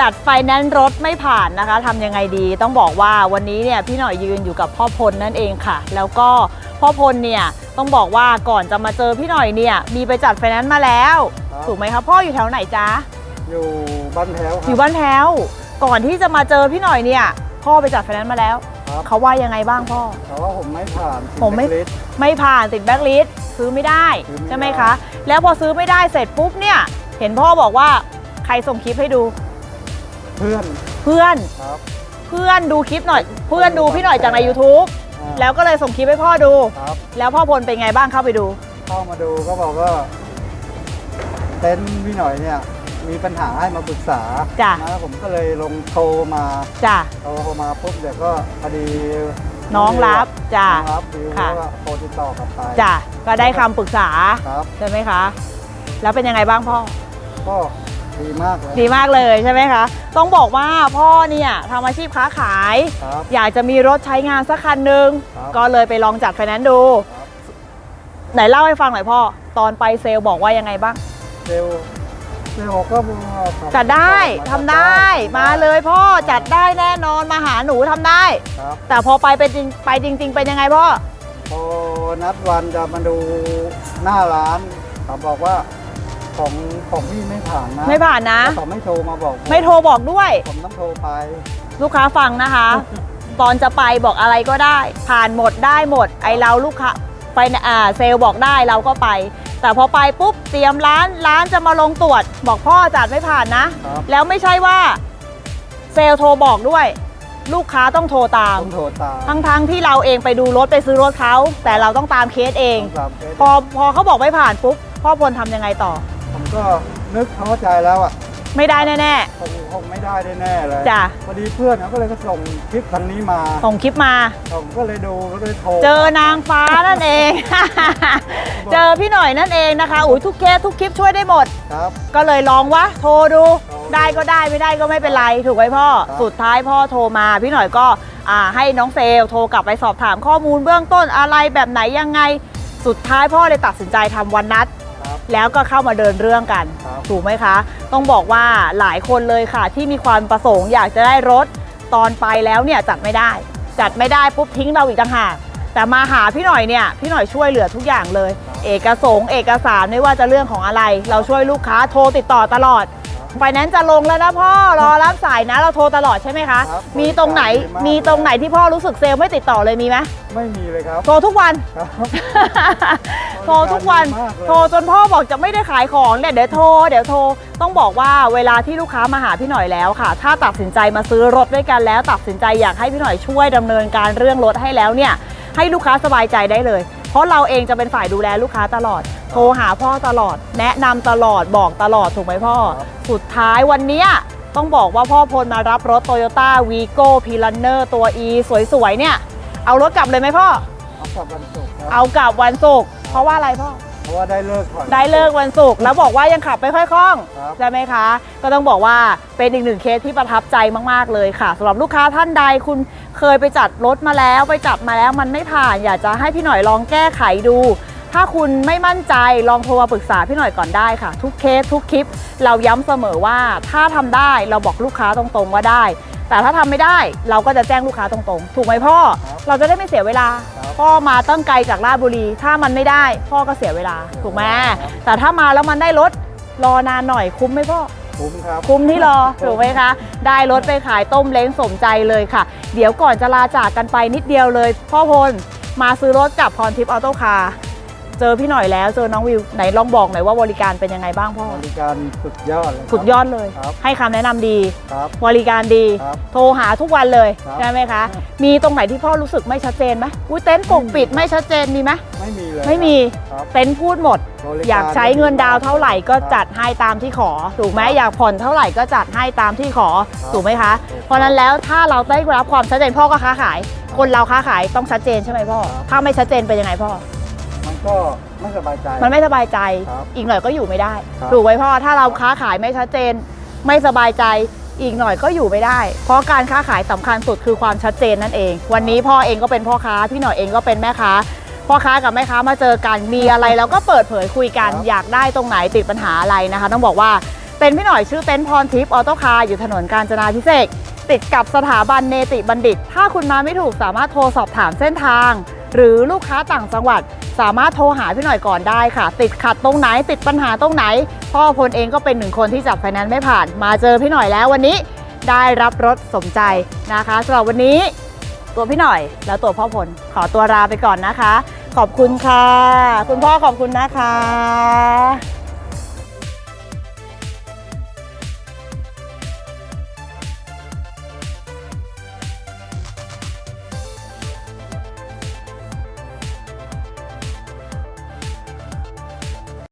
จัดไฟแนนซ์รถไม่ผ่านนะคะทำยังไงดีต้องบอกว่าวันนี้เนี่ยพี่หน่อยยืนอยู่กับพ่อพลนั่นเองค่ะ แล้วก็พ่อพลเนี่ยต้องบอกว่าก่อนจะมาเจอพี่หน่อยเนี่ยมีไปจัดไฟแนนซ์มาแล้วครับ ถูกไหมคะพ่ออยู่แถวไหนจ๊ะอยู่บ้านแถวคอรัยู่บ้านแพ้วก่อนที่จะมาเจอพี่หน่อยเนี่ยพ่อไปจัดไฟแนนซ์มาแล้วครับ เขาว่ายังไงบ้างพ่อ แต่ว่าผมไม่ผ่านผมไม่เล็กไม่ผ่านติดแบ็คลิสต์ซื้อไม่ได้ซื้อไม่ได้ ใช่ไหมคะ แล้วพอซื้อไม่ได้เสร็จปุ๊บเนี่ย เห็นพ่อบอกว่าใครส่งคลิปให้ดู เพื่อนเพื่อน ครับเพื่อนดูคลิปหน่อย เพื่อนดูพี่หน่อยจากใน YouTube อ่าแล้วก็เลยส่งคลิปให้พ่อดู ครับ แล้วพ่อพลเป็นไงบ้างเข้าไปดู เข้ามาดูก็บอกว่าเต็นท์พี่หน่อยเนี่ย มีปัญหาให้มาปรึกษาจ้ะนะผมก็เลยลงโทรมาจ้ะ โทรมาปุ๊บเดี๋ยวก็พอดีน้องรับจ้ะน้องรับดิวค่ะ ก็โทรติดต่อกลับไปจ้ะก็ได้คำปรึกษา ครับ ใช่ไหมคะ แล้วเป็นยังไงบ้างพ่อ ก็ ดีมากเลย ดีมากเลยใช่ไหมคะ ต้องบอกว่าพ่อเนี่ยทำอาชีพค้าขาย ครับอยากจะมีรถใช้งานสักคันหนึ่งครับ ก็เลยไปลองจัดไฟแนนซ์ดูครับไหนเล่าให้ฟังหน่อยพ่อ ตอนไปเซลล์บอกว่ายังไงบ้าง เร็วเร็วก็บอกว่าจัดได้ทำได้ มาเลยพ่อจัดได้แน่นอนมาหาหนูทำได้ ครับแต่พอไปเป็นจริงไปจริง ๆ เป็นยังไงพ่อ พอนัดวันจะมาดูหน้าร้านเขาบอกว่า ของของพี่ไม่ผ่านนะไม่ผ่านนะเขาไม่โทรมาบอกผไม่โทรบอกด้วย ผมต้องโทรไป ลูกค้าฟังนะคะ ตอนจะไปบอกอะไรก็ได้ ผ่านหมดได้หมด ไอเราลูกค้าไปอ่าเซลล์บอกได้เราก็ไป แต่พอไปปุ๊บเตรียมร้านร้านจะมาลงตรวจ บอกพ่อจัดไม่ผ่านนะ ครับ แล้วไม่ใช่ว่าเซลล์โทรบอกด้วย ลูกค้าต้องโทรตาม ต้องโทรตามทั้งทั้งๆที่เราเองไปดูรถไปซื้อรถเขาแต่เราต้องตามเคสเอง ต้องตามเคสพอพอเขาบอกไม่ผ่านปุ๊บพ่อพลทำยังไงต่อ ผมก็นึกเข้าใจแล้วอะไม่ได้แน่ คงคงไม่ได้แน่ๆเลยจ้ะ พอดีเพื่อนเขาก็เลยก็ส่งคลิปคันนี้มาๆส่งคลิปมา ผมก็เลยดูก็เลยโทรเจอนางฟ้านั่นเอง เจอพี่หน่อยนั่นเองนะคะอุ้ยทุกเคสทุกคลิปช่วยได้หมด ครับ ก็เลยลองวะโทรดูโทรได้ก็ได้ไม่ได้ก็ไม่เป็นไร ถูกไหมพ่อ ครับ สุดท้ายพ่อโทรมา พี่หน่อยก็อ่าให้น้องเซลลโทรกลับไปสอบถามข้อมูลเบื้องต้นอะไรแบบไหนยังไง สุดท้ายพ่อเลยตัดสินใจทำวันนัดครับ แล้วก็เข้ามาเดินเรื่องกันครับถูกไหมคะ ต้องบอกว่าหลายคนเลยค่ะ ที่มีความประสงค์อยากจะได้รถตอนไปแล้วเนี่ยจัดไม่ได้ จัดไม่ได้ปุ๊บทิ้งเราอีกต่างหากแต่มาหาพี่หน่อยเนี่ยพี่หน่อยช่วยเหลือทุกอย่างเลย เอกสงค์เอกสารไม่ว่าจะเรื่องของอะไร เราช่วยลูกค้าโทรติดต่อตลอด ไฟแนนซ์จะลงแล้วนะพ่อรอรับสายนะ เราโทรตลอดใช่ไหมคะ ครับมีตรงไหนบริการดีมาก มีตรงไหนที่พ่อรู้สึกเซลล์ไม่ติดต่อเลยมีไหมไม่มีเลยครับ โทรทุกวัน ครับ โทรทุกวัน บริการดีมากเลย โทรจนพ่อบอกจะไม่ได้ขายของเนี่ยเดี๋ยวโทรเดี๋ยวโทรต้องบอกว่าเวลาที่ลูกค้ามาหาพี่หน่อยแล้วค่ะ ถ้าตัดสินใจมาซื้อรถด้วยกันแล้ว ตัดสินใจอยากให้พี่หน่อยช่วยดำเนินการเรื่องรถให้แล้วเนี่ยให้ลูกค้าสบายใจได้เลย เพราะเราเองจะเป็นฝ่ายดูแลลูกค้าตลอดโทรหาพ่อตลอด แนะนำตลอดบอกตลอดถูกไหมพ่อครับสุดท้ายวันเนี้ยต้องบอกว่าพ่อพลมารับรถ Toyota v i g o p i l a n n e r ตัว E สวยๆเนี่ย เอารถกลับเลยไหมพ่อ เอากลับวันศุกร์ครับเอากลับวันศุกร์เพราะว่าอะไรพ่อ เพราะว่าได้เลิกก่อน ได้เลิกวันศุกร์แล้วบอกว่ายังขับไม่ค่อยคล่อง ครับ ใช่ไหมคะ ก็ต้องบอกว่าเป็นอีกหนึ่งเคสที่ประทับใจมาก ๆ เลยค่ะสำหรับลูกค้าท่านใดคุณเคยไปจัดรถมาแล้ว ไปจับมาแล้วมันไม่ผ่าน อยากจะให้พี่หน่อยลองแก้ไขดู ถ้าคุณไม่มั่นใจลองโทรมาปรึกษาพี่หน่อยก่อนได้ค่ะ ทุกเคสทุกคลิป เราย้ำเสมอว่าถ้าทำได้เราบอกลูกค้าตรงๆว่าได้ แต่ถ้าทำไม่ได้เราก็จะแจ้งลูกค้าตรงๆ ถูกไหมพ่อครับเราจะได้ไม่เสียเวลาครับพ่อมาตั้งไกลจากราชบุรี ถ้ามันไม่ได้ พ่อก็เสียเวลาถูกไหมครับแต่ถ้ามาแล้วมันได้รถรอนานหน่อยคุ้มไหมพ่อคุ้มครับคุ้มที่รอถูกไหมคะ ได้รถไปขายต้มเล้งสมใจเลยค่ะ เดี๋ยวก่อนจะลาจากกันไปนิดเดียวเลย พ่อพลมาซื้อรถกับพรทิพย์ออโต้คาร์ เจอพี่หน่อยแล้วเจอน้องวิวไหนลองบอกหน่อยว่าบริการเป็นยังไงบ้างพ่อบริการสุดยอดเลยครับ สุดยอดเลย ครับ ให้คำแนะนำดี ครับ บริการดี ครับโทรหาทุกวันเลยครับ ใช่ไหมคะ มีตรงไหนที่พ่อรู้สึกไม่ชัดเจนไหมอุ้ยเต็นท์ปกปิดไม่ชัดเจนมีไหมไม่มีเลยไม่มีครับเต็นท์พูดหมด บริอยากใช้เงินดาวน์เท่าไหร่ก็ครับจัดให้ตามที่ขอ ถูกไหมครับอยากผ่อนเท่าไหร่ก็จัดให้ตามที่ขอ ครับถูกไหมคะ ถูกเพราะฉะนั้นแล้วถ้าเราได้รับความชัดเจนพ่อก็ค้าขาย คนเราค้าขายต้องชัดเจนใช่ไหมพ่อครับถ้าไม่ชัดเจนเป็นยังไงพ่อมัน ก็ไม่สบายใจ มันไม่สบายใจ ครับอีกหน่อยก็อยู่ไม่ได้ ครับ ถูกไหมพ่อ ถ้าเราค้าขายไม่ชัดเจน ไม่สบายใจ อีกหน่อยก็อยู่ไม่ได้ เพราะการค้าขายสำคัญสุดคือความชัดเจนนั่นเอง วันนี้พ่อเองก็เป็นพ่อค้า พี่หน่อยเองก็เป็นแม่ค้า พ่อค้ากับแม่ค้ามาเจอกัน มีอะไรเราก็เปิดเผยคุยกัน ครับ อยากได้ตรงไหนติดปัญหาอะไรนะคะ ต้องบอกว่าเต็นท์พี่หน่อยชื่อเต็นท์พรทิพย์ออโต้คาร์อยู่ถนนกาญจนาพิเศษกติดกับสถาบันเนติบัณฑิต ถ้าคุณมาไม่ถูกสามารถโทรสอบถามเส้นทาง หรือลูกค้าต่างจังหวัด สามารถโทรหาพี่หน่อยก่อนได้ค่ะ ติดขัดตรงไหน ติดปัญหาตรงไหน พ่อพลเองก็เป็นหนึ่งคนที่จับไฟแนนซ์ไม่ผ่าน มาเจอพี่หน่อยแล้ววันนี้ได้รับรถสมใจนะคะสำหรับวันนี้ ตัวพี่หน่อย แล้วตัวพ่อพลขอตัวลาไปก่อนนะคะ ขอบคุณค่ะ คุณพ่อขอบคุณนะคะ